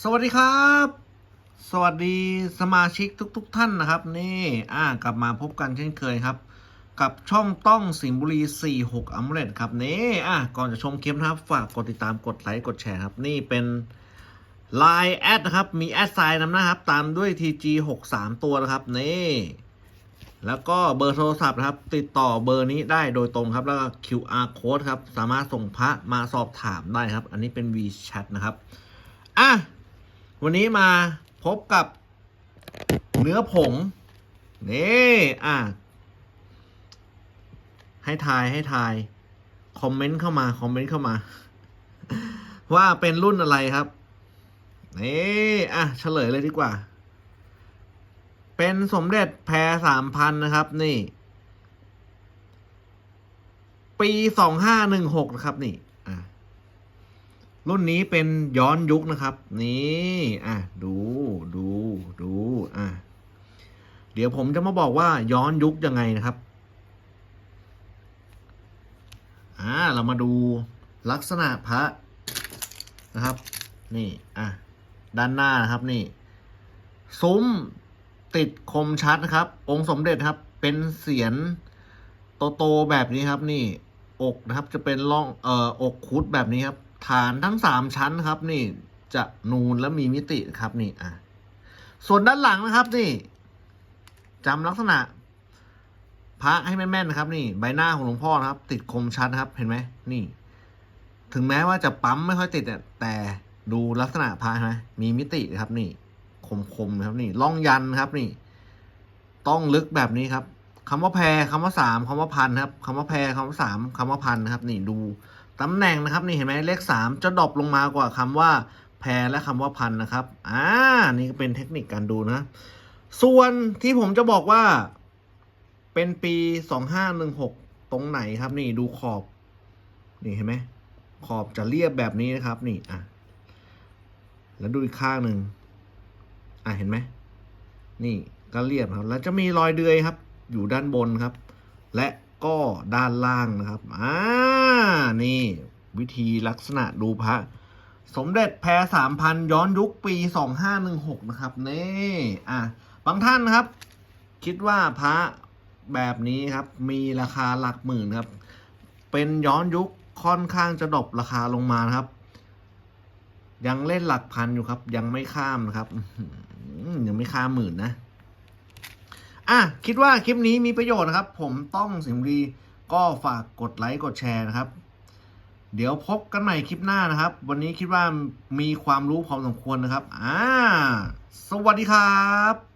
สวัสดีครับ สวัสดีสมาชิกทุกๆท่านนะครับ นี่อ่ากลับมาพบกันเช่นเคยครับ กับช่องต้องสิงห์บุรี 46อัมเรตครับนี่อะก่อนจะชมคลิปนะครับ ฝากกดติดตามกดไลค์กดแชร์ครับ นี่เป็น Line แอดนะครับ มีแอดไซน์นำหนะครับ ตามด้วย TG 6 3 ตัวนะครับนี่แล้วก็เบอร์โทรศัพท์นะครับ ติดต่อเบอร์นี้ได้โดยตรงครับ แล้วก็ QR code ครับ สามารถส่งพระมาสอบถามได้ครับ อันนี้เป็น WeChat นะครับ อะ วันนี้มาพบกับเนื้อผง นี่ อะ ให้ทายให้ทาย คอมเมนต์เข้ามา คอมเมนต์เข้ามา ว่าเป็นรุ่นอะไรครับ นี่ อะ เฉลยเลยดีกว่า เป็นสมเด็จแพรสามพันนะครับ นี่ ปีสองห้าหนึ่งหกนะครับนี่ รุ่นนี้เป็นย้อนยุคนะครับ นี่อะดูดูดูอะเดี๋ยวผมจะมาบอกว่าย้อนยุคยังไงนะครับอ่าเรามาดูลักษณะพระนะครับ นี่อะด้านหน้านะครับนี่ ซุ้มติดคมชัดนะครับ องค์สมเด็จครับ เป็นเสียนโตๆแบบนี้ครับ นี่ อกนะครับจะเป็นร่องเอ่ออกคุดแบบนี้ครับ ฐานทั้งสามชั้นครับนี่จะนูนและมีมิติครับนี่อะส่วนด้านหลังนะครับนี่จำลักษณะ พระให้แม่นๆนะครับ นี่ใบหน้าของหลวงพ่อนะครับ ติดคมชัดนครับเห็นไหมนี่ ถึงแม้ว่าจะปั๊มไม่ค่อยติดอะแต่ดูลักษณะพระใช่ไหมมีมิติครับนี่คมๆครับนี่ล่องยันครับนี่ ต้องลึกแบบนี้ครับคำว่าแพรคำว่าสามคำว่าพันครับคำว่าแพรคำว่าสามคำว่าพันครับ นี่ดู ตำแหน่งนะครับนี่เห็นไหมเลขสามจะดรอปลงมากว่าคำว่าแพรและคำว่าพันนะครับ อ่า นี่ก็เป็นเทคนิคการดูนะ ส่วนที่ผมจะบอกว่า เป็นปีสองห้าหนึ่งหกตรงไหนครับนี่ดูขอบ นี่เห็นไหมขอบจะเรียบแบบนี้นะครับ นี่อะแล้วดูอีกข้างหนึ่งอะเห็นไหมนี่ก็เรียบครับ แล้วจะมีรอยเดือยครับ อยู่ด้านบนครับ และ ก็ด้านล่างนะครับอ่านี่ วิธีลักษณะดูพระ สมเด็จแพรสามพันย้อนยุคปีสองห้าหนึ่งหกนะครับนี่อะบางท่านนะครับ คิดว่าพระแบบนี้ครับ มีราคาหลักหมื่นครับ เป็นย้อนยุคค่อนข้างจะดรอปราคาลงมานะครับ ยังเล่นหลักพันอยู่ครับ ยังไม่ข้ามนะครับยังไม่ข้ามหมื่นนะ อะคิดว่าคลิปนี้มีประโยชน์นะครับ ผมต้องสิมรีก็ฝากกดไลค์กดแชร์นะครับ เดี๋ยวพบกันใหม่คลิปหน้านะครับ วันนี้คิดว่ามีความรู้พอสมควรนะครับ อ่า สวัสดีครับ